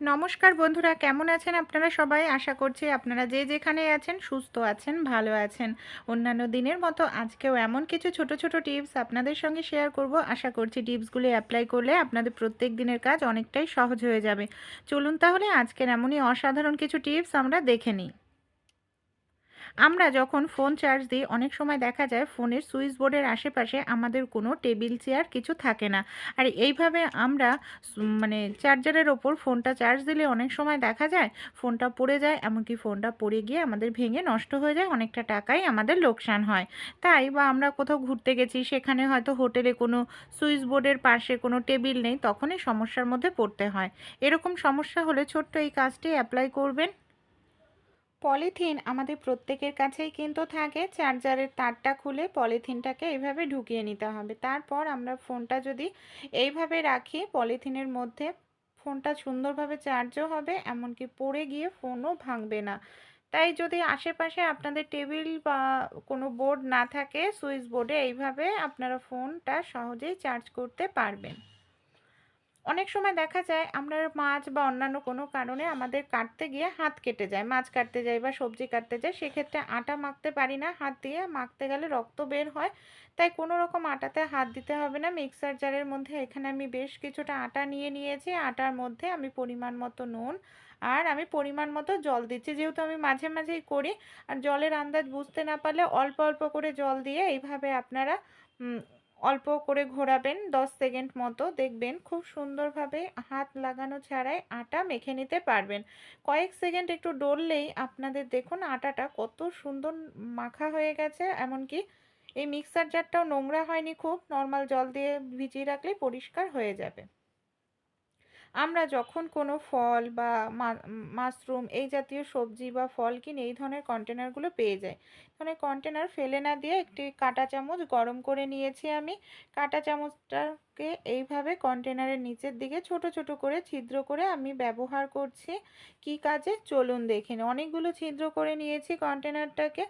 নমস্কার বন্ধুরা, কেমন আছেন আপনারা সবাই? আশা করছি আপনারা যে যেখানে আছেন, সুস্থ আছেন, ভালো আছেন। অন্যান্য দিনের মতো আজকেও এমন কিছু ছোট ছোট টিপস আপনাদের সঙ্গে শেয়ার করব। আশা করছি টিপসগুলি অ্যাপ্লাই করলে আপনাদের প্রত্যেক দিনের কাজ অনেকটাই সহজ হয়ে যাবে। চলুন তাহলে আজকের এমনই অসাধারণ কিছু টিপস আমরা দেখে নিই। আমরা যখন ফোন চার্জ দিই, অনেক সময় দেখা যায় ফোনের সুইচ বোর্ডের আশেপাশে আমাদের কোনো টেবিল, চেয়ার কিছু থাকে না। আর এইভাবে আমরা মানে চার্জারের ওপর ফোনটা চার্জ দিলে অনেক সময় দেখা যায় ফোনটা পড়ে যায়, এমনকি ফোনটা পড়ে গিয়ে আমাদের ভেঙে নষ্ট হয়ে যায়, অনেকটা টাকাই আমাদের লোকসান হয়। তাই বা আমরা কোথাও ঘুরতে গেছি, সেখানে হয়তো হোটেলে কোনো সুইচ বোর্ডের পাশে কোনো টেবিল নেই, তখনই সমস্যার মধ্যে পড়তে হয়। এরকম সমস্যা হলে ছোট্ট এই কাজটি অ্যাপ্লাই করবেন। পলিথিন আমাদের প্রত্যেকের কাছেই কিন্তু থাকে। চার্জারের তারটা খুলে পলিথিনটাকে এইভাবে ঢুকিয়ে নিতে হবে। তারপর আমরা ফোনটা যদি এইভাবে রাখি, পলিথিনের মধ্যে ফোনটা সুন্দরভাবে চার্জও হবে, এমনকি পড়ে গিয়ে ফোনও ভাঙবে না। তাই যদি আশেপাশে আপনাদের টেবিল বা কোনো বোর্ড না থাকে, সুইচ বোর্ডে এইভাবে আপনারা ফোনটা সহজেই চার্জ করতে পারবেন। অনেক সময় দেখা যায় আমরা মাছ বা অন্যান্য কোনো কারণে আমাদের কাটতে গিয়ে হাত কেটে যায়। মাছ কাটতে যাই বা সবজি কাটতে যাই, সেক্ষেত্রে আটা মাখতে পারি না। হাত দিয়ে মাখতে গেলে রক্ত বের হয়। তাই কোনো রকম আটাতে হাত দিতে হবে না। মিক্সার জারের মধ্যে এখানে আমি বেশ কিছুটা আটা নিয়ে নিয়েছি। আটার মধ্যে আমি পরিমাণ মতো নুন আর আমি পরিমাণ মতো জল দিচ্ছি। যেহেতু আমি মাঝে মাঝেই করি, আর জলের আন্দাজ বুঝতে না পারলে অল্প অল্প করে জল দিয়ে এইভাবে আপনারা অল্প করে ঘোরাবেন, দশ সেকেন্ড মতো দেখবেন খুব সুন্দরভাবে হাত লাগানো ছাড়াই আটা মেখে নিতে পারবেন। কয়েক সেকেন্ড একটু ডললেই আপনাদের দেখুন আটাটা কত সুন্দর মাখা হয়ে গেছে, এমনকি এই মিক্সার জারটাও নোংরা হয়নি খুব, নর্মাল জল দিয়ে ভিজিয়ে রাখলে পরিষ্কার হয়ে যাবে। আমরা যখন কোনো ফল বা মাশরুম এই জাতীয় সবজি বা ফল কিনে এই ধরনের কন্টেনারগুলো পেয়ে যাই। মানে কন্টেনার ফেলে না দিয়ে একটি কাঁটা চামচ গরম করে নিয়েছি আমি। কাঁটা চামচটাকে এইভাবে কন্টেনারের নিচের দিকে ছোট ছোট করে ছিদ্র করে আমি ব্যবহার করছি। কি কাজে? চলুন দেখে। অনেকগুলো ছিদ্র করে নিয়েছি কন্টেনারটাকে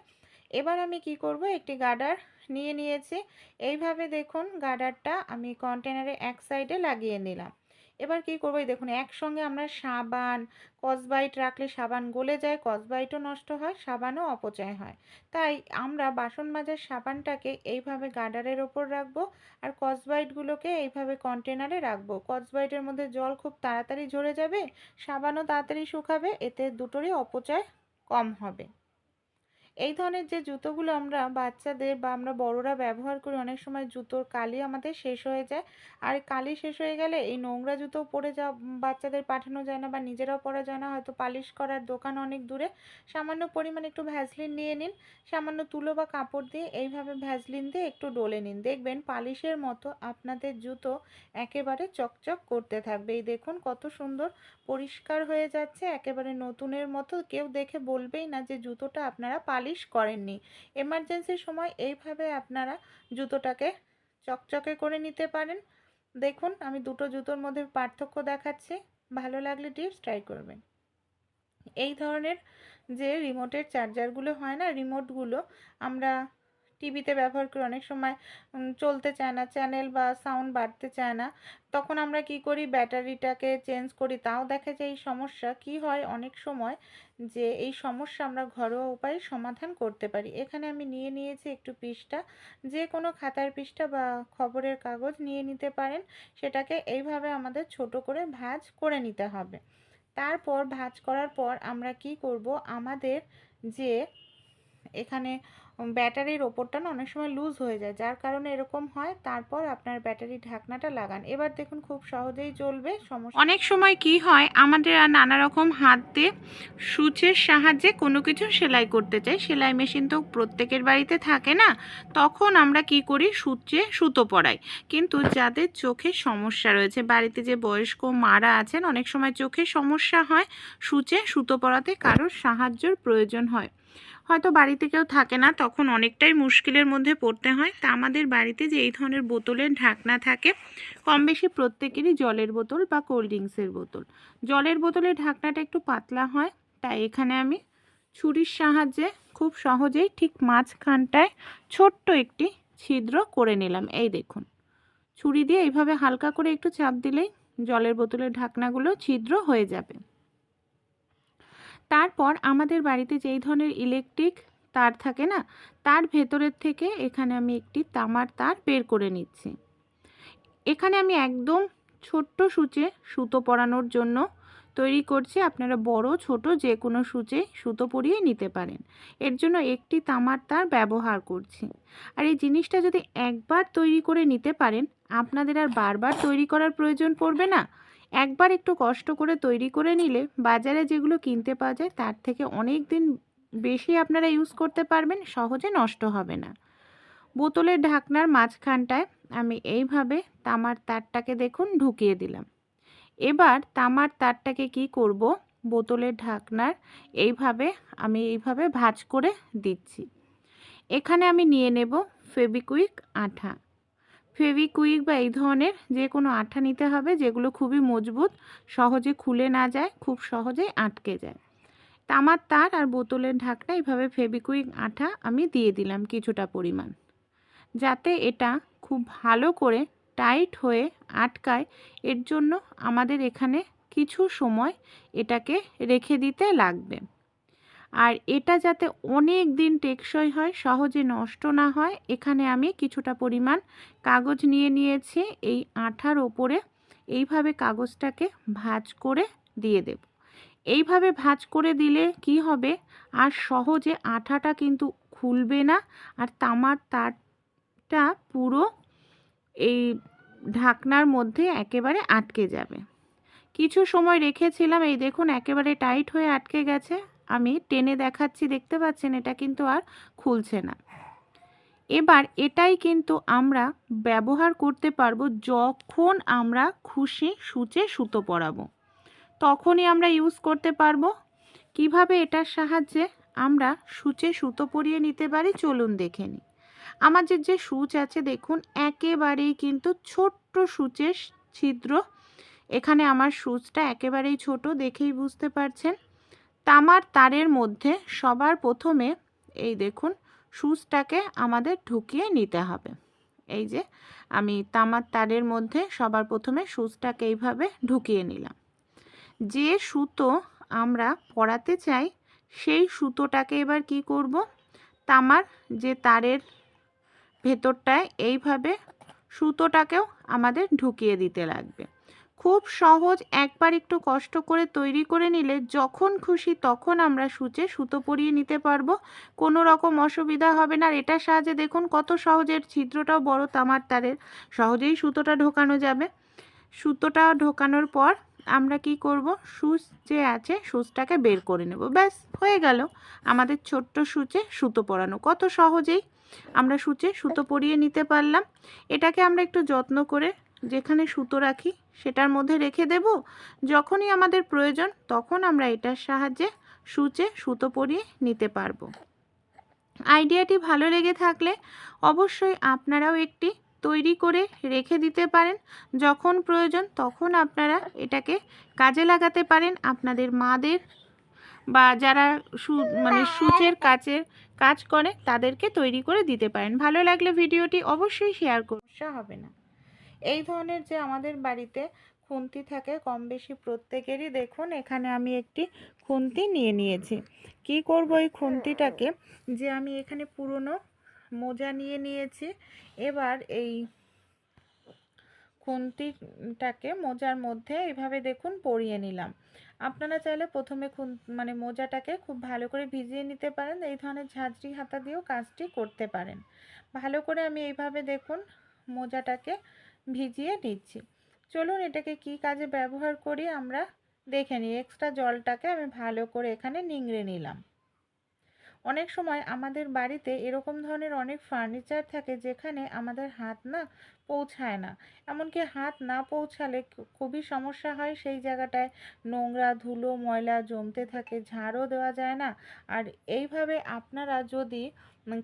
এবার আমি কি করব? একটি গার্ডার নিয়ে নিয়েছি। এইভাবে দেখুন গার্ডারটা আমি কন্টেনারে এক সাইডে লাগিয়ে নিলাম। এবার কি করব? দেখুন, একসঙ্গে আমরা সাবান, কসবাইট রাখলে সাবান গলে যায়, কসবাইটও নষ্ট হয়, সাবানও অপচয় হয়। তাই আমরা বাসন মাজার সাবানটাকে এইভাবে গার্ডারের ওপর রাখব আর কসবাইটগুলোকে এইভাবে কন্টেনারে রাখব। কসবাইটের মধ্যে জল খুব তাড়াতাড়ি ঝরে যাবে, সাবানও তাড়াতাড়ি শুকাবে, এতে দুটোরই অপচয় কম হবে। এই ধরনের যে জুতোগুলো আমরা বাচ্চাদের বা আমরা বড়রা ব্যবহার করি, অনেক সময় জুতোর কালি আমাদের শেষ হয়ে যায়। আর কালি শেষ হয়ে গেলে এই নোংরা জুতো পরে যা, বাচ্চাদের পাঠানো যায় না বা নিজেরাও পরা যায় না। হয়তো পালিশ করার দোকান অনেক দূরে। সামান্য পরিমাণে একটু ভ্যাসলিন নিয়ে নিন, সামান্য তুলো বা কাপড় দিয়ে এইভাবে ভ্যাসলিন দিয়ে একটু ডলে নিন। দেখবেন পালিশের মতো আপনাদের জুতো একেবারে চকচক করতে থাকবে। এই দেখুন কত সুন্দর পরিষ্কার হয়ে যাচ্ছে, একেবারে নতুনের মতো। কেউ দেখে বলবেই না যে জুতোটা আপনারা পালিশ করেননি। এমার্জেন্সির সময় এইভাবে আপনারা জুতোটাকে চকচকে করে নিতে পারেন। দেখুন, আমি দুটো জুতোর মধ্যে পার্থক্য দেখাচ্ছি। ভালো লাগলে টিপস ট্রাই করবেন। এই ধরনের যে রিমোটের চার্জারগুলো হয় না রিমোটগুলো আমরা টিভিতে ব্যবহার করি অনেক সময় চলতে চায় না চ্যানেল বা সাউন্ড বাড়তে চায় না, তখন আমরা কি করি? ব্যাটারিটাকে চেঞ্জ করি। তাও দেখা যায় এই সমস্যা কি হয় অনেক সময় যে এই সমস্যা আমরা ঘরোয়া উপায়ে সমাধান করতে পারি। এখানে আমি নিয়ে নিয়েছি একটু পৃষ্ঠা। যে কোনো খাতার পৃষ্ঠা বা খবরের কাগজ নিয়ে নিতে পারেন। সেটাকে এইভাবে আমাদের ছোট করে ভাঁজ করে নিতে হবে। তারপর ভাঁজ করার পর আমরা কি করব? আমাদের যে এখানে ব্যাটারির ওপরটা না অনেক সময় লুজ হয়ে যায়। যার কারণে এরকম হয়, তারপর আপনার ব্যাটারির ঢাকনাটা লাগান। এবার দেখুন খুব সহজেই চলবে সমস্যা অনেক সময় কি হয়, আমাদের আর নানা রকম হাত সূচের সাহায্যে কোনো কিছু সেলাই করতে চাই। সেলাই মেশিন তো প্রত্যেকের বাড়িতে থাকে না, তখন আমরা কি করি, সূচে সুতো পরাই। কিন্তু যাদের চোখের সমস্যা রয়েছে, বাড়িতে যে বয়স্ক মারা আছেন, অনেক সময় চোখের সমস্যা হয়, সূচে সুতো পরাতে কারোর সাহায্যর প্রয়োজন হয়। হয়তো বাড়িতে কেউ থাকে না, তখন অনেকটাই মুশকিলের মধ্যে পড়তে হয়। তা আমাদের বাড়িতে যে এই ধরনের বোতলের ঢাকনা থাকে, কম বেশি প্রত্যেকেরই জলের বোতল বা কোল্ড ড্রিঙ্কসের বোতল। জলের বোতলের ঢাকনাটা একটু পাতলা হয়, তাই এখানে আমি ছুরির সাহায্যে খুব সহজেই ঠিক মাঝখানটায় ছোট্ট একটি ছিদ্র করে নিলাম। এই দেখুন, ছুরি দিয়ে এইভাবে হালকা করে একটু চাপ দিলেই জলের বোতলের ঢাকনাগুলো ছিদ্র হয়ে যাবে। তারপর আমাদের বাড়িতে যেই ধরনের ইলেকট্রিক তার থাকে না, তার ভেতরের থেকে এখানে আমি একটি তামার তার বের করে নিচ্ছি। এখানে আমি একদম ছোট্ট সূচে সুতো পরানোর জন্য তৈরি করছি। আপনারা বড়, ছোট যে কোনো সূচে সুতো পরিয়ে নিতে পারেন। এর জন্য একটি তামার তার ব্যবহার করছি। আর এই জিনিসটা যদি একবার তৈরি করে নিতে পারেন, আপনাদের আর বারবার তৈরি করার প্রয়োজন পড়বে না। একবার একটু কষ্ট করে তৈরি করে নিলে বাজারে যেগুলো কিনতে পাওয়া যায় তার থেকে অনেক দিন বেশি আপনারা ইউজ করতে পারবেন, সহজে নষ্ট হবে না। বোতলের ঢাকনার মাঝখানটায় আমি এইভাবে তামার তারটাকে দেখুন ঢুকিয়ে দিলাম। এবার তামার তারটাকে কি করব? বোতলের ঢাকনার এইভাবে আমি এইভাবে ভাঁজ করে দিচ্ছি। এখানে আমি নিয়ে নেব ফেবিকুইক আঠা। ফেভিকুইক বা এই ধরনের যে কোনো আঠা নিতে হবে, যেগুলো খুবই মজবুত, সহজে খুলে না যায়, খুব সহজেই আটকে যায়। তামার তার আর বোতলের ঢাকনা এইভাবে ফেভিকুইক আঠা আমি দিয়ে দিলাম কিছুটা পরিমাণ। যাতে এটা খুব ভালো করে টাইট হয়ে আটকায়, এর জন্য আমাদের এখানে কিছু সময় এটাকে রেখে দিতে লাগবে। আর এটা যাতে অনেক দিন টেকসই হয়, সহজে নষ্ট না হয়, এখানে আমি কিছুটা পরিমাণ কাগজ নিয়ে নিয়েছি। এই আঠার ওপরে এইভাবে কাগজটাকে ভাঁজ করে দিয়ে দেব। এইভাবে ভাঁজ করে দিলে কি হবে? আর সহজে আঠাটা কিন্তু খুলবে না। আর তামার তারটা পুরো এই ঢাকনার মধ্যে একেবারে আটকে যাবে। কিছু সময় রেখেছিলাম, এই দেখুন একেবারে টাইট হয়ে আটকে গেছে। আমি টেনে দেখাচ্ছি, দেখতে পাচ্ছেন এটা কিন্তু আর খুলছে না। এবার এটাই কিন্তু আমরা ব্যবহার করতে পারব যখন আমরা খুশি সূচে সুতো পরাবো। তখনই আমরা ইউজ করতে পারব। কীভাবে এটার সাহায্যে আমরা সূচে সুতো পরিয়ে নিতে পারি চলুন দেখে নিই। আমাদের যে সূচ আছে দেখুন, একেবারেই কিন্তু ছোট্ট সূচের ছিদ্র। এখানে আমার সূচটা একেবারেই ছোট, দেখেই বুঝতে পারছেন। তামার তারের মধ্যে সবার প্রথমে এই দেখুন, সুচটাকে আমাদের ঢুকিয়ে নিতে হবে। এই যে, আমি তামার তারের মধ্যে সবার প্রথমে সুচটাকে এইভাবে ঢুকিয়ে নিলাম। যে সুতো আমরা পরাতে চাই, সেই সুতোটাকে এবার কি করব? তামার যে তারের ভেতরটায় এইভাবে সুতোটাকেও আমাদের ঢুকিয়ে দিতে লাগবে। খুব সহজ একবার একটু কষ্ট করে তৈরি করে নিলে যখন খুশি তখন আমরা সূচে সুতো পরিয়ে নিতে পারব। কোনো রকম অসুবিধা হবে না। আর এটার সাহায্যে দেখুন কত সহজের ছিদ্রটাও বড় তামার তারের। সহজেই সুতোটা ঢোকানো যাবে। সুতোটা ঢোকানোর পর আমরা কি করব? সুচ যে আছে সুচটাকে বের করে নেব। ব্যাস, হয়ে গেল। আমাদের ছোট্ট সুচে সুতো পরানো। কত সহজেই আমরা সুচে সুতো পরিয়ে নিতে পারলাম। এটাকে আমরা একটু যত্ন করে যেখানে সুতো রাখি, সেটার মধ্যে রেখে দেব। যখনই আমাদের প্রয়োজন, তখন আমরা এটার সাহায্যে সূচে সুতো পরিয়ে নিতে পারব। আইডিয়াটি ভালো লেগে থাকলে অবশ্যই আপনারাও একটি তৈরি করে রেখে দিতে পারেন। যখন প্রয়োজন, তখন আপনারা এটাকে কাজে লাগাতে পারেন। আপনাদের মাদের বা যারা সু মানে সূচের কাচের কাজ করে, তাদেরকে তৈরি করে দিতে পারেন। ভালো লাগলে ভিডিওটি অবশ্যই শেয়ার করতে হবে না। এই ধরনের যে আমাদের বাড়িতে খুন্তি থাকে, কম বেশি প্রত্যেকেরই দেখুন, এখানে আমি একটি খুন্তি নিয়ে নিয়েছি। কি করব এই খুন্তিটাকে? যে আমি এখানে পুরনো মোজা নিয়ে নিয়েছি। এবার এই খুন্তিটাকে মোজার মধ্যে এভাবে দেখুন পরিয়ে নিলাম। আপনারা চাইলে প্রথমে খুন মানে মোজাটাকে খুব ভালো করে ভিজিয়ে নিতে পারেন, এই ধরনের ঝাঁঝরি হাতা দিয়েও কাজটি করতে পারেন। ভালো করে আমি এইভাবে দেখুন মোজাটাকে ভিজিয়ে নিচ্ছি। চলুন এটাকে কি কাজে ব্যবহার করি আমরা? দেখে নিই এক্সট্রা জলটাকে আমি ভালো করে এখানে নিংড়ে নিলাম। অনেক সময় আমাদের বাড়িতে এরকম ধরনের অনেক ফার্নিচার থাকে যেখানে আমাদের হাত না পৌঁছায় না। এমনকি হাত না পৌঁছালে খুবই সমস্যা হয় সেই জায়গাটায়। নোংরা ধুলো, ময়লা জমতে থাকে, ঝাড়ও দেওয়া যায় না। আর এইভাবে আপনারা যদি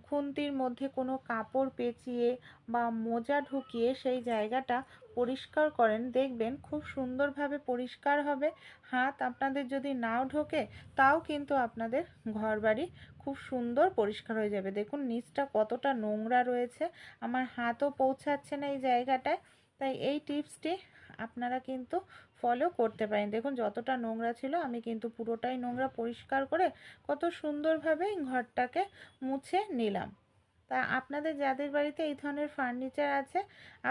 খুন্তির মধ্যে কোনো কাপড় পেঁচিয়ে বা মোজা ঢুকিয়ে সেই জায়গাটা পরিষ্কার করেন, দেখবেন খুব সুন্দরভাবে পরিষ্কার হবে। হাত আপনাদের যদি নাও ঢোকে, তাও কিন্তু আপনাদের ঘরবাড়ি খুব সুন্দর পরিষ্কার হয়ে যাবে। দেখুন, নিচটা কতটা নোংরা রয়েছে। আমার হাতও পৌঁছাচ্ছে না এই জায়গাটায়। তাই এই টিপসটি আপনারা কিন্তু ফলো করতে পারেন। দেখুন, যতটা নোংরা ছিল, আমি কিন্তু পুরোটাই নোংরা পরিষ্কার করে কত সুন্দরভাবে ঘরটাকে মুছে নিলাম। তা আপনাদের, যাদের বাড়িতে এই ধরনের ফার্নিচার আছে,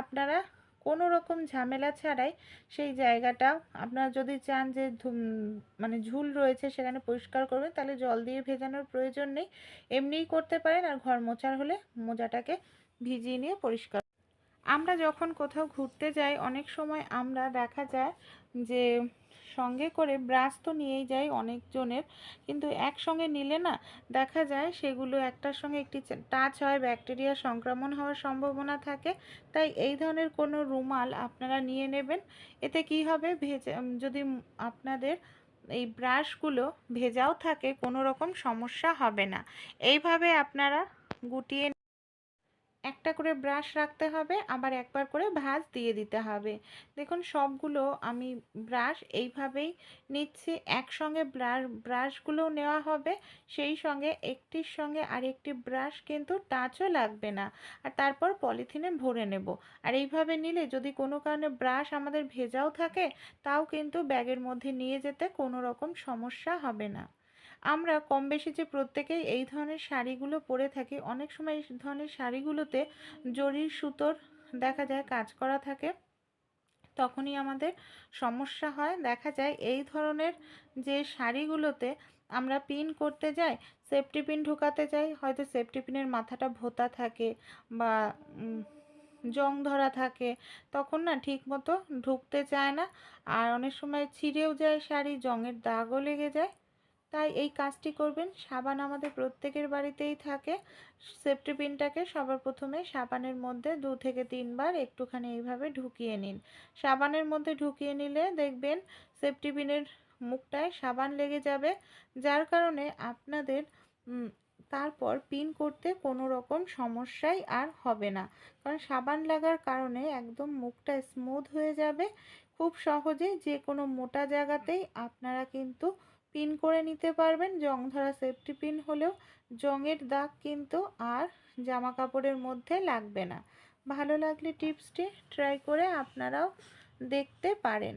আপনারা কোনো রকম ঝামেলা ছাড়াই সেই জায়গাটা আপনারা যদি চান যে মানে ঝুল রয়েছে সেখানে পরিষ্কার করবেন, তাহলে জল দিয়ে ভেজানোর প্রয়োজন নেই। এমনিই করতে পারেন, আর ঘর মোছার হলে মোজাটাকে ভিজিয়ে নিয়ে পরিষ্কার আমরা যখন কোথাও ঘুরতে যাই, অনেক সময় আমরা দেখা যায় যে সঙ্গে করে ব্রাশ তো নিয়েই যাই অনেকজনের, কিন্তু একসঙ্গে নিলে না দেখা যায় সেগুলো একটার সঙ্গে একটি টাচ হয় ব্যাকটেরিয়া সংক্রমণ হওয়ার সম্ভাবনা থাকে। তাই এই ধরনের কোনো রুমাল আপনারা নিয়ে নেবেন। এতে কি হবে? ভেজে যদি আপনাদের এই ব্রাশগুলো ভেজাও থাকে, কোনো রকম সমস্যা হবে না। এইভাবে আপনারা গুটিয়ে একটা করে ব্রাশ রাখতে হবে, আবার একবার করে ভাঁজ দিয়ে দিতে হবে। দেখুন, সবগুলো আমি ব্রাশ এইভাবেই নিচ্ছি। একসঙ্গে ব্রাশ ব্রাশগুলোও নেওয়া হবে, সেই সঙ্গে একটির সঙ্গে আরেকটি ব্রাশ কিন্তু টাচও লাগবে না। আর তারপর পলিথিনে ভরে নেব। আর এইভাবে নিলে যদি কোনো কারণে ব্রাশ আমাদের ভেজাও থাকে, তাও কিন্তু ব্যাগের মধ্যে নিয়ে যেতে কোনো রকম সমস্যা হবে না। আমরা কম বেশি যে প্রত্যেকেই এই ধরনের শাড়িগুলো পরে থাকি, অনেক সময় এই ধরনের শাড়িগুলোতে জরির সুতোর দেখা যায় কাজ করা থাকে, তখনই আমাদের সমস্যা হয়। দেখা যায় এই ধরনের যে শাড়িগুলোতে আমরা পিন করতে যাই, সেফটি পিন ঢোকাতে যাই, হয়তো সেফটি পিনের মাথাটা ভোতা থাকে বা জং ধরা থাকে, তখন না ঠিক মতো ঢুকতে চায় না। আর অনেক সময় ছিঁড়েও যায় শাড়ি, জংয়ের দাগও লেগে যায়। তাই এই কাজটি করবেন। সাবান আমাদের প্রত্যেকের বাড়িতেই থাকে। সেফটি পিনটাকে সবার প্রথমে সাবানের মধ্যে দু থেকে তিনবার একটুখানি এইভাবে ঢুকিয়ে নিন। সাবানের মধ্যে ঢুকিয়ে নিলে দেখবেন সেফটি পিনের মুখটায় সাবান লেগে যাবে, যার কারণে আপনাদের তারপর পিন করতে কোনো রকম সমস্যাই আর হবে না। কারণ সাবান লাগার কারণে একদম মুখটা স্মুথ হয়ে যাবে। খুব সহজে যে কোনো মোটা জায়গাতেই আপনারা কিন্তু পিন করে নিতে পারবেন। জং ধরা সেফটি পিন হলেও জংয়ের দাগ কিন্তু আর জামা কাপড়ের মধ্যে লাগবে না। ভালো লাগলে টিপসটি ট্রাই করে আপনারাও দেখতে পারেন।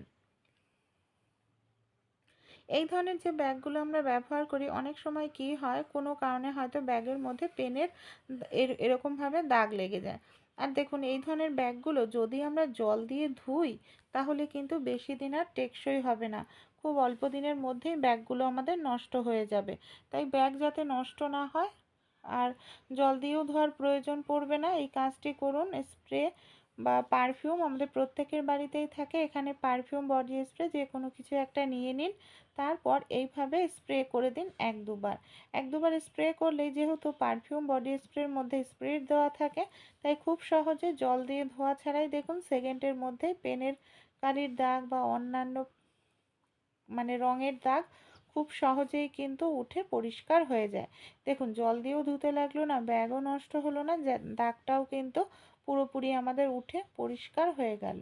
এই ধরনের যে ব্যাগগুলো আমরা ব্যবহার করি, অনেক সময় কি হয়, কোনো কারণে হয়তো ব্যাগের মধ্যে পেনের এরকমভাবে দাগ লেগে যায়। আর দেখুন, এই ধরনের ব্যাগগুলো যদি আমরা জল দিয়ে ধুই, তাহলে কিন্তু বেশি দিন আর টেকসই হবে না। খুব অল্প দিনের মধ্যেই ব্যাগগুলো আমাদের নষ্ট হয়ে যাবে। তাই ব্যাগ যাতে নষ্ট না হয়, আর জল দিয়েও ধোয়ার প্রয়োজন পড়বে না। এই কাজটি করুন, স্প্রে বা পারফিউম আমাদের প্রত্যেকের বাড়িতেই থাকে। এখানে পারফিউম, বডি স্প্রে যে কোনো কিছু একটা নিয়ে নিন, তারপর এইভাবে স্প্রে করে দিন এক দুবার। এক দুবার স্প্রে করলেই যেহেতু পারফিউম, বডি স্প্রের মধ্যে স্প্রে দেওয়া থাকে, তাই খুব সহজে জল দিয়ে ধোয়া ছাড়াই দেখুন সেকেন্ডের মধ্যেই পেনের কালির দাগ বা অন্যান্য মানে রঙের দাগ খুব সহজেই কিন্তু উঠে পরিষ্কার হয়ে যায়। দেখুন, জল দিয়েও ধুতে লাগল না, ব্যাগও নষ্ট হলো না দাগটাও কিন্তু পুরোপুরি আমাদের উঠে পরিষ্কার হয়ে গেল।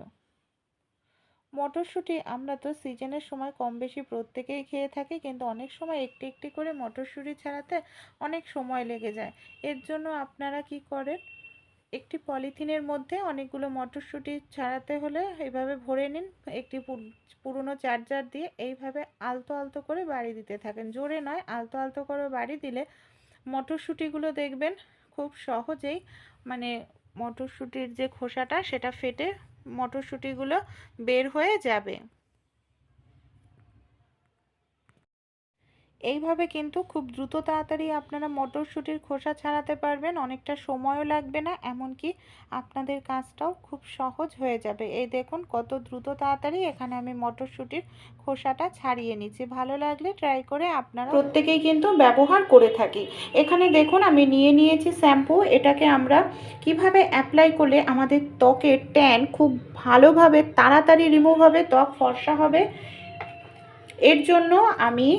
মটরশুঁটি আমরা তো সিজনের সময় কম বেশি প্রত্যেকেই খেয়ে থাকি, কিন্তু অনেক সময় একটি একটি করে মটরশুঁটি ছাড়াতে অনেক সময় লেগে যায়। এর জন্য আপনারা কি করেন? একটি পলিথিনের মধ্যে অনেকগুলো মটরশুঁটি ছাড়াতে হলে এইভাবে ভরে নিন। একটি পুরনো চার্জার দিয়ে এইভাবে আলতো আলতো করে বাড়ি দিতে থাকেন। জোরে নয়, আলতো আলতো করে বাড়ি দিলে মটরশুঁটিগুলো দেখবেন খুব সহজেই মানে মটরশুঁটির যে খোসাটা সেটা ফেটে মটরশুঁটিগুলো বের হয়ে যাবে। এইভাবে কিন্তু খুব দ্রুত তাড়াতাড়ি আপনারা মটরশুঁটির খোসা ছাড়াতে পারবেন, অনেকটা সময়ও লাগবে না, এমনকি আপনাদের কাজটাও খুব সহজ হয়ে যাবে। এই দেখুন কত দ্রুত তাড়াতাড়ি এখানে আমি মটরশুঁটির খোসাটা ছাড়িয়ে নিচ্ছি। ভালো লাগলে ট্রাই করে আপনারা প্রত্যেকেই কিন্তু ব্যবহার করে থাকি। এখানে দেখুন আমি নিয়ে নিয়েছি শ্যাম্পু, এটাকে আমরা কীভাবে অ্যাপ্লাই করলে আমাদের ত্বকের ট্যান খুব ভালোভাবে তাড়াতাড়ি রিমুভ হবে, ত্বক ফর্সা হবে, এর জন্য আমি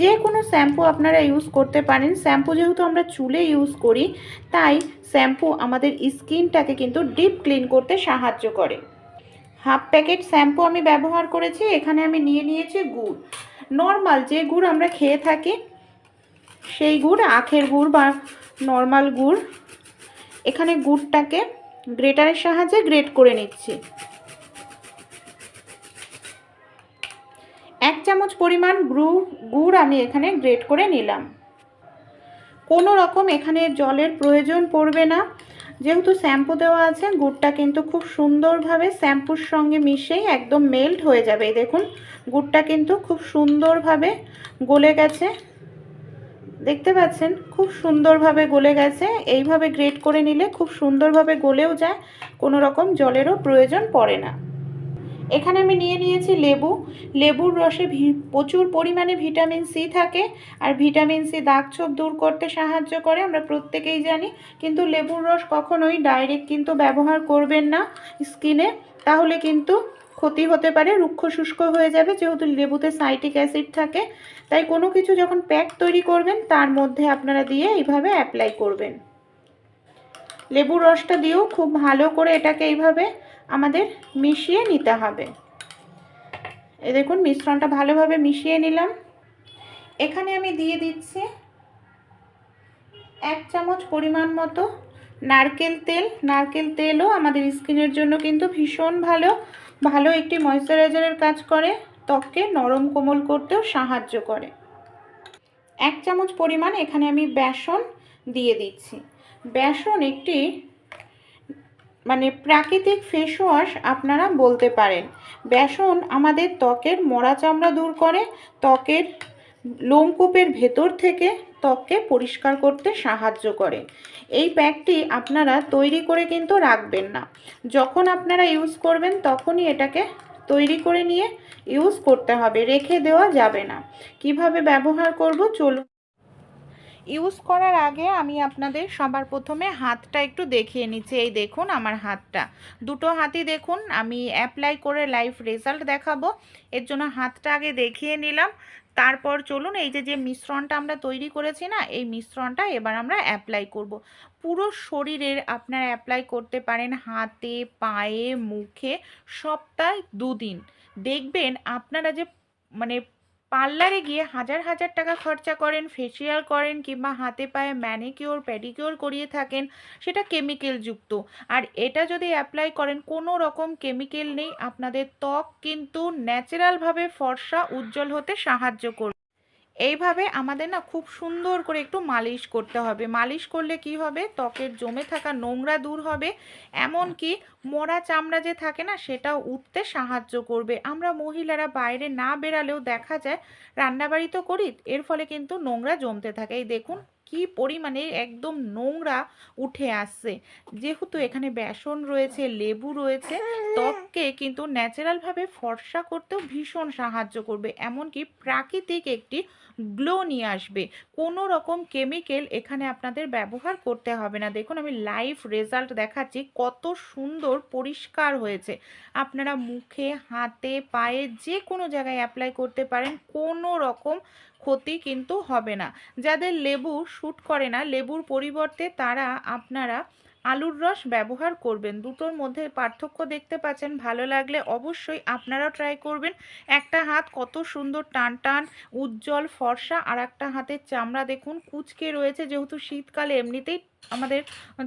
যে কোনো শ্যাম্পু আপনারা ইউজ করতে পারেন। শ্যাম্পু যেহেতু আমরা চুলে ইউজ করি, তাই শ্যাম্পু আমাদের স্কিনটাকে কিন্তু ডিপ ক্লিন করতে সাহায্য করে। হাফ প্যাকেট শ্যাম্পু আমি ব্যবহার করেছি, এখানে আমি নিয়ে নিয়েছি গুড়। নর্মাল যে গুড় আমরা খেয়ে থাকি, সেই গুড়, আখের গুড় বা নর্মাল গুড়। এখানে গুড়টাকে গ্রেটারের সাহায্যে গ্রেট করে নিচ্ছি। এক চামচ পরিমাণ গুড় গুড় আমি এখানে গ্রেট করে নিলাম। কোনো রকম এখানে জলের প্রয়োজন পড়বে না। যেহেতু শ্যাম্পু দেওয়া আছে, গুড়টা কিন্তু খুব সুন্দরভাবে শ্যাম্পুর সঙ্গে মিশেই একদম মেল্ট হয়ে যাবে। দেখুন, গুড়টা কিন্তু খুব সুন্দরভাবে গলে গেছে। দেখতে পাচ্ছেন, খুব সুন্দরভাবে গলে গেছে। এইভাবে গ্রেট করে নিলে খুব সুন্দরভাবে গলেও যায়, কোনো রকম জলেরও প্রয়োজন পড়ে না। এখানে আমি নিয়ে নিয়েছি লেবু। লেবুর রসে প্রচুর পরিমাণে ভিটামিন সি থাকে আর ভিটামিন সি দাগ ছোপ দূর করতে সাহায্য করে, আমরা প্রত্যেকেই জানি। কিন্তু লেবুর রস কখনোই ডাইরেক্ট কিন্তু ব্যবহার করবেন না স্কিনে তাহলে কিন্তু ক্ষতি হতে পারে, রুক্ষ শুষ্ক হয়ে যাবে, যেহেতু লেবুতে সাইটিক অ্যাসিড থাকে। তাই কোনো কিছু যখন প্যাক তৈরি করবেন, তার মধ্যে আপনারা দিয়ে এইভাবে অ্যাপ্লাই করবেন। লেবুর রসটা দিয়েও খুব ভালো করে এটাকে এইভাবে আমাদের মিশিয়ে নিতে হবে। এ দেখুন, মিশ্রণটা ভালোভাবে মিশিয়ে নিলাম। এখানে আমি দিয়ে দিচ্ছি এক চামচ পরিমাণ মতো নারকেল তেল। নারকেল তেলও আমাদের স্কিনের জন্য কিন্তু ভীষণ ভালো। ভালো একটি ময়শ্চারাইজারের কাজ করে, ত্বককে নরম কোমল করতেও সাহায্য করে। এক চামচ পরিমাণ এখানে আমি বেসন দিয়ে দিচ্ছি। বেসন একটি মানে প্রাকৃতিক ফেস ওয়াশ আপনারা বলতে পারেন। বেসন আমাদের ত্বকের মরা চামড়া দূর করে, ত্বকের লোমকূপের ভেতর থেকে ত্বককে পরিষ্কার করতে সাহায্য করে। এই প্যাকটি আপনারা তৈরি করে কিন্তু রাখবেন না। যখন আপনারা ইউজ করবেন তখনই এটাকে তৈরি করে নিয়ে ইউজ করতে হবে, রেখে দেওয়া যাবে না। কীভাবে ব্যবহার করব চলুন ইউজ করার আগে আমি আপনাদের সবার প্রথমে হাতটা একটু দেখিয়ে নিচ্ছি। এই দেখুন আমার হাতটা। দুটো হাতই দেখুন, আমি অ্যাপ্লাই করে লাইভ রেজাল্ট দেখাবো। এর জন্য হাতটা আগে দেখিয়ে নিলাম। তারপর চলুন, এই যে যে মিশ্রণটা আমরা তৈরি করেছি না, এই মিশ্রণটা এবার আমরা অ্যাপ্লাই করব। পুরো শরীরের আপনারা অ্যাপ্লাই করতে পারেন হাতে, পায়ে, মুখে সপ্তাহে দুদিন। দেখবেন আপনারা যে মানে পার্লারে গিয়ে হাজার হাজার টাকা খরচা করেন ফেসিয়াল করেন কিংবা হাতে পায়ে ম্যানিকিওর প্যাডিকিওর করিয়ে থাকেন, সেটা কেমিক্যাল যুক্ত। আর এটা যদি অ্যাপ্লাই করেন, কোনো রকম কেমিক্যাল নেই, আপনাদের ত্বক কিন্তু ন্যাচারালভাবে ফর্সা, উজ্জ্বল হতে সাহায্য করবে। এইভাবে আমাদের না খুব সুন্দর করে একটু মালিশ করতে হবে। মালিশ করলে কি হবে? ত্বকের জমে থাকা নোংরা দূর হবে। এমনকি মরা চামড়া যে থাকে না, সেটাও উঠতে সাহায্য করবে। আমরা মহিলারা বাইরে না বেরালেও দেখা যায়, রান্নাবাড়ি তো করি, এর ফলে কিন্তু নোংরা জমতে থাকে। এই দেখুন কি পরিমাণে একদম নোংরা উঠে আসছে। যেহেতু এখানে বেসন রয়েছে, লেবু রয়েছে, ত্বককে কিন্তু ন্যাচারালভাবে ফর্সা করতেও ভীষণ সাহায্য করবে। এমনকি প্রাকৃতিক একটি গ্লো নিয়ে আসবে। কোনো রকম কেমিক্যাল এখানে আপনাদের ব্যবহার করতে হবে না। দেখুন, আমি লাইভ রেজাল্ট দেখাচ্ছি। কত সুন্দর, পরিষ্কার হয়েছে। আপনারা মুখে, হাতে, পায়ে যে কোনো জায়গায় অ্যাপ্লাই করতে পারেন। কোনো রকম ক্ষতি কিন্তু হবে না। যাদের লেবু শ্যুট করে না, লেবুর পরিবর্তে তারা আপনারা আলুর রস ব্যবহার করবেন। দুটোর মধ্যে পার্থক্য দেখতে পাচ্ছেন, ভালো লাগলে অবশ্যই আপনারাও ট্রাই করবেন। একটা হাত কত সুন্দর টান টান, উজ্জ্বল ফর্সা, আর একটা হাতের চামড়া দেখুন কুচকে রয়েছে। যেহেতু শীতকালে এমনিতেই আমাদের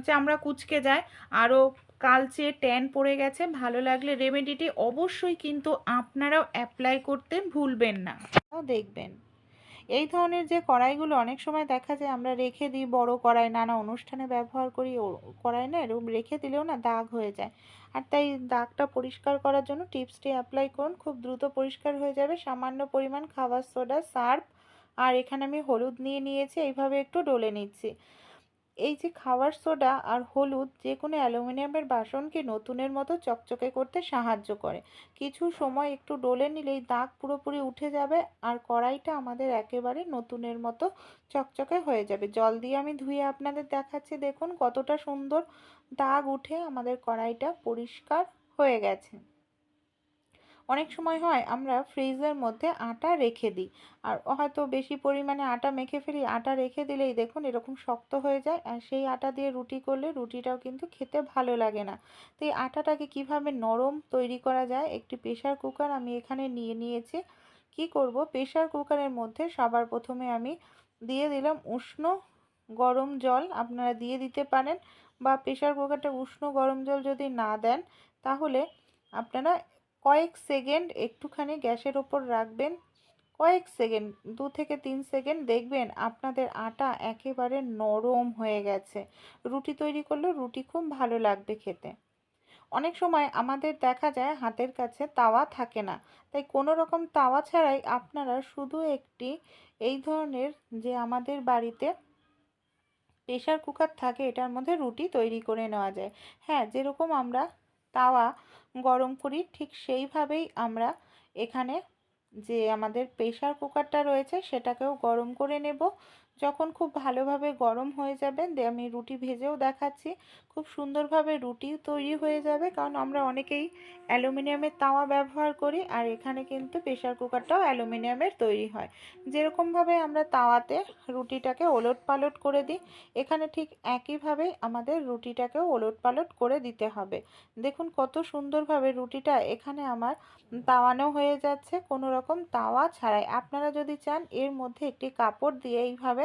চামড়া কুচকে যায়, আরও কালচে ট্যান পড়ে গেছে, ভালো লাগলে রেমেডিটি অবশ্যই কিন্তু আপনারাও অ্যাপ্লাই করতে ভুলবেন না। দেখবেন। এই ধরনের যে কড়াইগুলো অনেক সময় দেখা যায় আমরা রেখে দিই, বড় কড়াই, নানা অনুষ্ঠানে ব্যবহার করি কড়াই না, এরকম রেখে দিলেও না দাগ হয়ে যায়। আর তাই দাগটা পরিষ্কার করার জন্য টিপসটি অ্যাপ্লাই করুন, খুব দ্রুত পরিষ্কার হয়ে যাবে। সামান্য পরিমাণ খাবার সোডা সার্ফ আর এখানে আমি হলুদ নিয়ে নিয়েছি, এইভাবে একটু ডলে নিচ্ছি। এই যে খাবার সোডা আর হলুদ যে কোনো অ্যালুমিনিয়ামের বাসনকে নতুনের মতো চকচকে করতে সাহায্য করে। কিছু সময় একটু ডলে নিলেই দাগ পুরোপুরি উঠে যাবে আর কড়াইটা আমাদের একেবারে নতুনের মতো চকচকে হয়ে যাবে। জল দিয়ে আমি ধুয়ে আপনাদের দেখাচ্ছি। দেখুন কতটা সুন্দর দাগ উঠে আমাদের কড়াইটা পরিষ্কার হয়ে গেছে। অনেক সময় হয় আমরা ফ্রিজের মধ্যে আটা রেখে দিই। আর হয়তো বেশি পরিমাণে আটা মেখে ফেলি, আটা রেখে দিলেই দেখুন এরকম শক্ত হয়ে যায় আর সেই আটা দিয়ে রুটি করলে রুটিটাও কিন্তু খেতে ভালো লাগে না। তো এই আটাটাকে কীভাবে নরম তৈরি করা যায়? একটি প্রেশার কুকার আমি এখানে নিয়ে নিয়েছি। কি করব? প্রেশার কুকারের মধ্যে সবার প্রথমে আমি দিয়ে দিলাম উষ্ণ গরম জল। আপনারা দিয়ে দিতে পারেন বা প্রেশার কুকারটা উষ্ণ গরম জল যদি না দেন, তাহলে আপনারা কয়েক সেকেন্ড একটুখানি গ্যাসের ওপর রাখবেন। কয়েক সেকেন্ড, দু থেকে তিন সেকেন্ড দেখবেন আপনাদের আটা একেবারে নরম হয়ে গেছে। রুটি তৈরি করলেও রুটি খুব ভালো লাগবে খেতে। অনেক সময় আমাদের দেখা যায় হাতের কাছে তাওয়া থাকে না, তাই কোনো রকম তাওয়া ছাড়াই আপনারা শুধু একটি এই ধরনের যে আমাদের বাড়িতে প্রেশার কুকার থাকে, এটার মধ্যে রুটি তৈরি করে নেওয়া যায়। হ্যাঁ যেরকম আমরা তাওয়া গরম করি, ঠিক সেইভাবেই আমরা এখানে যে আমাদের প্রেশার কুকারটা রয়েছে সেটাকেও গরম করে নেব। যখন খুব ভালোভাবে গরম হয়ে যাবে আমি রুটি ভেজেও দেখাচ্ছি। খুব সুন্দরভাবে রুটি তৈরি হয়ে যাবে, কারণ আমরা অনেকেই অ্যালুমিনিয়ামের তাওয়া ব্যবহার করি, আর এখানে কিন্তু প্রেশার কুকারটাও অ্যালুমিনিয়ামের তৈরি হয়। যেরকমভাবে আমরা তাওয়াতে রুটিটাকে ওলট পালট করে দিই, এখানে ঠিক একইভাবে আমাদের রুটিটাকেও ওলট পালট করে দিতে হবে। দেখুন কত সুন্দরভাবে রুটিটা এখানে আমার তাওয়ানো হয়ে যাচ্ছে, কোনো রকম তাওয়া ছাড়াই। আপনারা যদি চান এর মধ্যে একটি কাপড় দিয়ে এইভাবে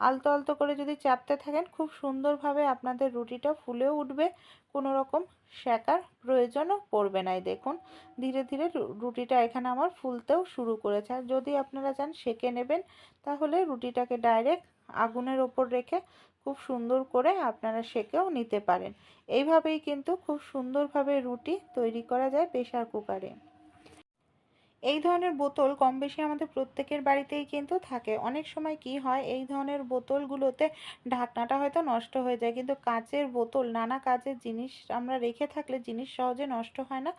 আলতো আলতো করে যদি চাপতে থাকেন, খুব সুন্দরভাবে আপনাদের রুটিটা ফুলেও উঠবে। কোনো রকম শেকার প্রয়োজনও পড়বে না। দেখুন, ধীরে ধীরে রুটিটা এখানে আমার ফুলতেও শুরু করেছে। আর যদি আপনারা চান সেকে নেবেন, তাহলে রুটিটাকে ডাইরেক্ট আগুনের ওপর রেখে খুব সুন্দর করে আপনারা সেকেও নিতে পারেন। এইভাবেই কিন্তু খুব সুন্দরভাবে রুটি তৈরি করা যায় প্রেশার কুকারে। এই ধরনের বোতল কম বেশি আমাদের প্রত্যেকের বাড়িতেই কিন্তু থাকে। অনেক সময় কি হয়, এই ধরনের বোতলগুলোতে ঢাকনাটা হয়তো নষ্ট হয়ে যায়, কিন্তু কাচের বোতল, নানা কাজের জিনিস আমরা রেখে থাকলে জিনিস সহজে নষ্ট হয় না,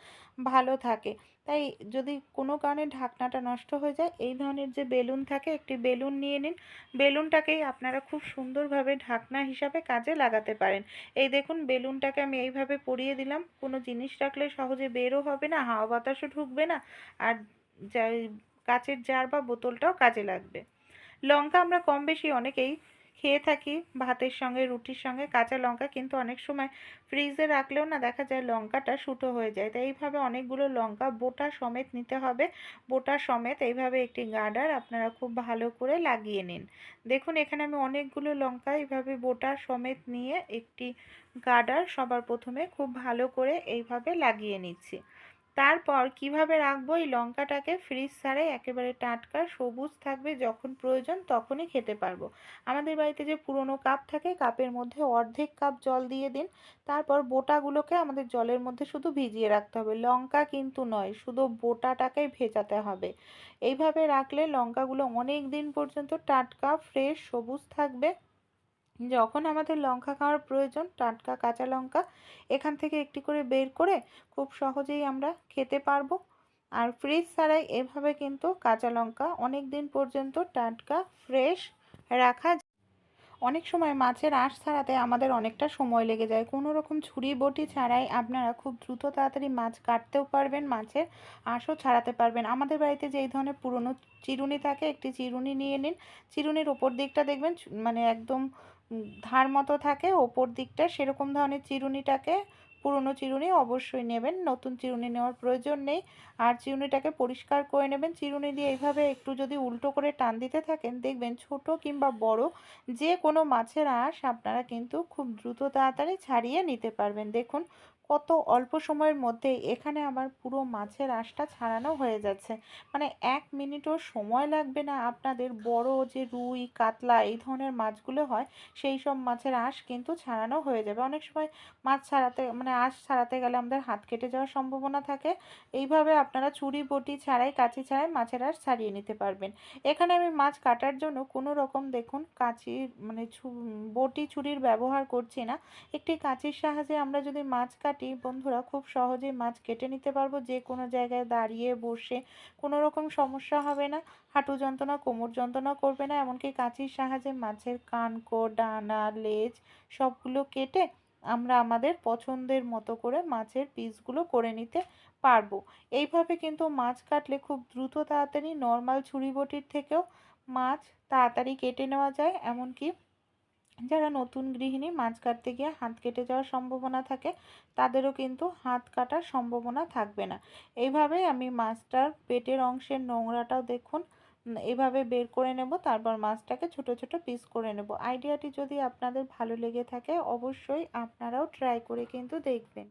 ভালো থাকে। তাই যদি কোনো কারণে ঢাকনাটা নষ্ট হয়ে যায়, এই ধরনের যে বেলুন থাকে, একটি বেলুন নিয়ে নিন। বেলুনটাকেই আপনারা খুব সুন্দরভাবে ঢাকনা হিসাবে কাজে লাগাতে পারেন। এই দেখুন, বেলুনটাকে আমি এইভাবে পরিয়ে দিলাম। কোনো জিনিস রাখলে সহজে বেরও হবে না, হাওয়া বাতাসও ঢুকবে না, আর কাচের জার বা বোতলটাও কাজে লাগবে। লঙ্কা আমরা কম বেশি অনেকেই খেয়ে থাকি। ভাতের সঙ্গে, রুটির সঙ্গে, কাঁচা লঙ্কা কিন্তু অনেক সময় ফ্রিজে রাখলেও না দেখা যায় লঙ্কাটা শুটো হয়ে যায়। তাই এইভাবে অনেকগুলো লঙ্কা বোটা সমেত নিতে হবে। বোটা সমেত এইভাবে একটি গার্ডার আপনারা খুব ভালো করে লাগিয়ে নিন। দেখুন, এখানে আমি অনেকগুলো লঙ্কা এইভাবে বোটা সমেত নিয়ে একটি গার্ডার সবার প্রথমে খুব ভালো করে এইভাবে লাগিয়ে নিচ্ছি। তারপর কীভাবে রাখব? এই লঙ্কাটাকে ফ্রিজ ছাড়াই একেবারে টাটকা সবুজ থাকবে যখন প্রয়োজন তখনই খেতে পারব। আমাদের বাড়িতে যে পুরনো কাপ থাকে কাপের মধ্যে অর্ধেক কাপ জল দিয়ে দিন। তারপর বোটাগুলোকে আমাদের জলের মধ্যে শুধু ভিজিয়ে রাখতে হবে। লঙ্কা কিন্তু নয়, শুধু বোটাটাকেই ভেজাতে হবে। এইভাবে রাখলে লঙ্কাগুলো অনেক দিন পর্যন্ত টাটকা ফ্রেশ সবুজ থাকবে। যখন আমাদের লঙ্কা খাওয়ার প্রয়োজন, টাটকা কাঁচা লঙ্কা এখান থেকে একটি করে বের করে খুব সহজেই আমরা খেতে পারব। আর ফ্রিজ ছাড়াই এভাবে কিন্তু কাঁচা লঙ্কা অনেক দিন পর্যন্ত টাটকা ফ্রেশ রাখা অনেক সময় মাছের আঁশ ছাড়াতে আমাদের অনেকটা সময় লেগে যায়। কোনো রকম ছুরি বটি ছাড়াই আপনারা খুব দ্রুত তাড়াতাড়ি মাছ কাটতেও পারবেন, মাছের আঁশও ছাড়াতে পারবেন। আমাদের বাড়িতে যেই ধরনের পুরনো চিরুনি থাকে, একটি চিরুনি নিয়ে নিন। চিরুনির ওপর দিকটা দেখবেন মানে একদম ধার মতো থাকে, ওপর দিকটা সেরকম ধরনের চিরুনিটাকে, পুরনো চিরুনি অবশ্যই নেবেন, নতুন চিরুনি নেওয়ার প্রয়োজন নেই। আর চিরুনিটাকে পরিষ্কার করে নেবেন, চিরুনি দিয়ে এইভাবে একটু যদি উল্টো করে টান দিতে থাকেন, দেখবেন ছোট কিংবা বড় যে কোনো মাছের আঁশ আপনারা কিন্তু খুব দ্রুত তাড়াতাড়ি ছাড়িয়ে নিতে পারবেন। দেখুন কত অল্প সময়ের মধ্যে এখানে আমার পুরো মাছের আঁশটা ছাড়ানো হয়ে যাচ্ছে। মানে এক মিনিটও সময় লাগবে না আপনাদের বড় যে রুই, কাতলা এই ধরনের মাছগুলো হয়, সেই সব মাছের আঁশ কিন্তু ছাড়ানো হয়ে যাবে। অনেক সময় মাছ ছাড়াতে মানে আঁশ ছাড়াতে গেলে আমাদের হাত কেটে যাওয়ার সম্ভাবনা থাকে। এইভাবে আপনারা ছুরি, বটি ছাড়াই, কাঁচি ছাড়াই মাছের আঁশ ছাড়িয়ে নিতে পারবেন। এখানে আমি মাছ কাটার জন্য কোনো রকম দেখুন কাঁচির মানে বটি, ছুরির ব্যবহার করছি না। একটি কাঁচির সাহায্যে আমরা যদি মাছ কাটি কাটি বন্ধুরা খুব সহজেই মাছ কেটে নিতে পারব। যে কোনো জায়গায় দাঁড়িয়ে বসে কোনো রকম সমস্যা হবে না। হাঁটু যন্ত্রণা, কোমর যন্ত্রণা করবে না। এমনকি কাঁচির সাহায্যে মাছের কানকো, ডানা, লেজ সবগুলো কেটে আমরা আমাদের পছন্দের মতো করে মাছের পিসগুলো করে নিতে পারব। এইভাবে কিন্তু মাছ কাটলে খুব দ্রুত তাড়াতাড়ি নর্মাল ছুরি বটির থেকেও মাছ তাড়াতাড়ি কেটে নেওয়া যায়। এমনকি যারা নতুন গৃহিণী, মাছ কাটতে গিয়ে হাত কেটে যাওয়ার সম্ভাবনা থাকে, তাদেরও কিন্তু হাত কাটার সম্ভাবনা থাকবে না। এইভাবে আমি মাছটার পেটের অংশের নোংরাটাও দেখুন এভাবে বের করে নেব, তারপর মাছটাকে ছোট ছোট পিস করে নেব। আইডিয়াটি যদি আপনাদের ভালো লেগে থাকে, অবশ্যই আপনারাও ট্রাই করে কিন্তু দেখবেন।